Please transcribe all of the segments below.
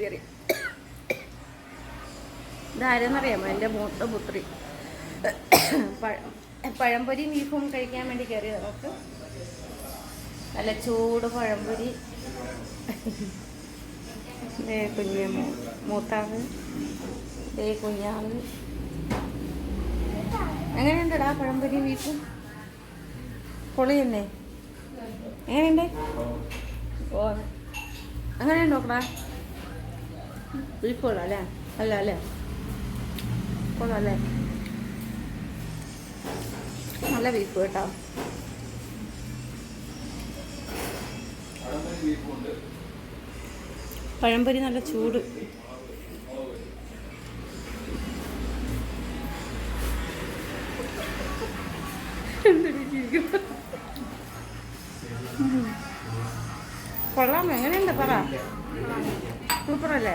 കയറി. ഇതാരെന്നറിയാമോ? എന്റെ മൂത്ത പുത്രി. പഴ- പഴംപൊരി ബീഫും കഴിക്കാൻ വേണ്ടി കയറി നമുക്ക് നല്ല ചൂട് പഴംപൊരി. കുഞ്ഞ് മൂത്താവ് ദേ കുഞ്ഞാൾ. എങ്ങനെയുണ്ടടാ പഴംപൊരി ബീഫും? പൊളി തന്നെ എങ്ങനെയുണ്ട്? ഓ അങ്ങനെയുണ്ട് കൊള്ളാം അല്ലേ അല്ല അല്ലേ കൊള്ളാം അല്ലേ നല്ല ബീഫ് കേട്ടോ പഴംപൊരി നല്ല ചൂട്. കൊള്ളാം. എങ്ങനെയുണ്ട് പറ? സൂപ്പറല്ലേ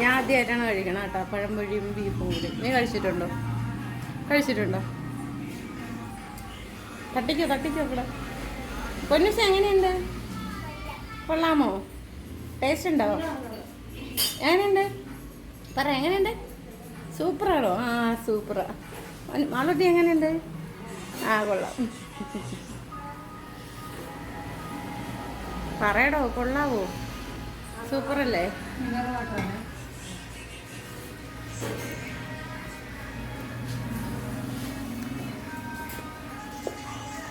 ഞാൻ ആദ്യമായിട്ടാണ് കഴിക്കണം കേട്ടോ. പഴംപൊഴിയും ബീഫും കൂടി. നീ കഴിച്ചിട്ടുണ്ടോ? കഴിച്ചിട്ടുണ്ടോ? തട്ടിക്കോ തട്ടിക്കോ ഇവിടെ. പൊന്നുസ എങ്ങനെയുണ്ട്? കൊള്ളാമോ? ടേസ്റ്റ് ഉണ്ടോ? എങ്ങനെയുണ്ട്? പറ എങ്ങനെയുണ്ട്? സൂപ്പറാണോ? ആ സൂപ്പറാ. മാളൂട്ടി എങ്ങനെയുണ്ട്? ആ കൊള്ളാം. പറയടോ കൊള്ളാവോ? സൂപ്പറല്ലേ?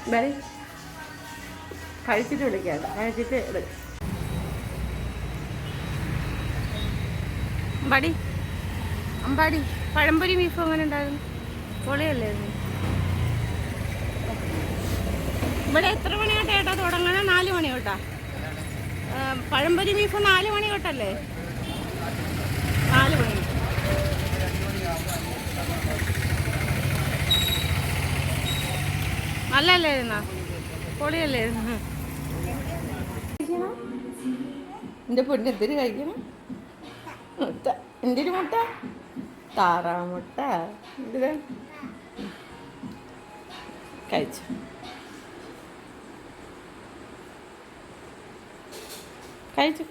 അല്ലേ കഴിച്ചിട്ട് വിളിക്കാം കഴിച്ചിട്ട് അമ്പാടി. അമ്പാടി പഴംപൊരി ബീഫ് അങ്ങനെ ഉണ്ടായിരുന്നു. പൊളിയല്ലേ? ഇവിടെ എത്ര മണി തൊട്ടാ ഏട്ടാ തുടങ്ങണം നാല് മണി തൊട്ടാ ആ, പഴംപൊരി ബീഫ് നാല് മണി തൊട്ടല്ലേ? നാല് മണി. നല്ലല്ലേ പൊളിയല്ലേ ഇരുന്ന എന്റെ പൊന്ന് എന്തിനു കഴിക്കണം മുട്ട. എന്തിനു മുട്ട? താറാമുട്ട എന്തിനാ കഴിച്ചു. കഴിച്ചു.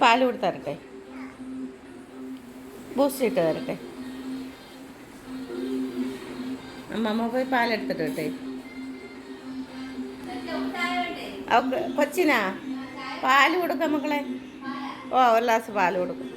പാൽ കൊടുത്ത് തരട്ടെ. ബൂസ്റ്റ് ഇട്ട് തരട്ടെ. അമ്മമ്മ പോയി പാലെടുത്തിട്ട് കേട്ടെ കൊച്ചിനാ? പാൽ കൊടുക്കാം മക്കളെ. ഓ ഒരു ഗ്ലാസ് പാൽ കൊടുക്കും.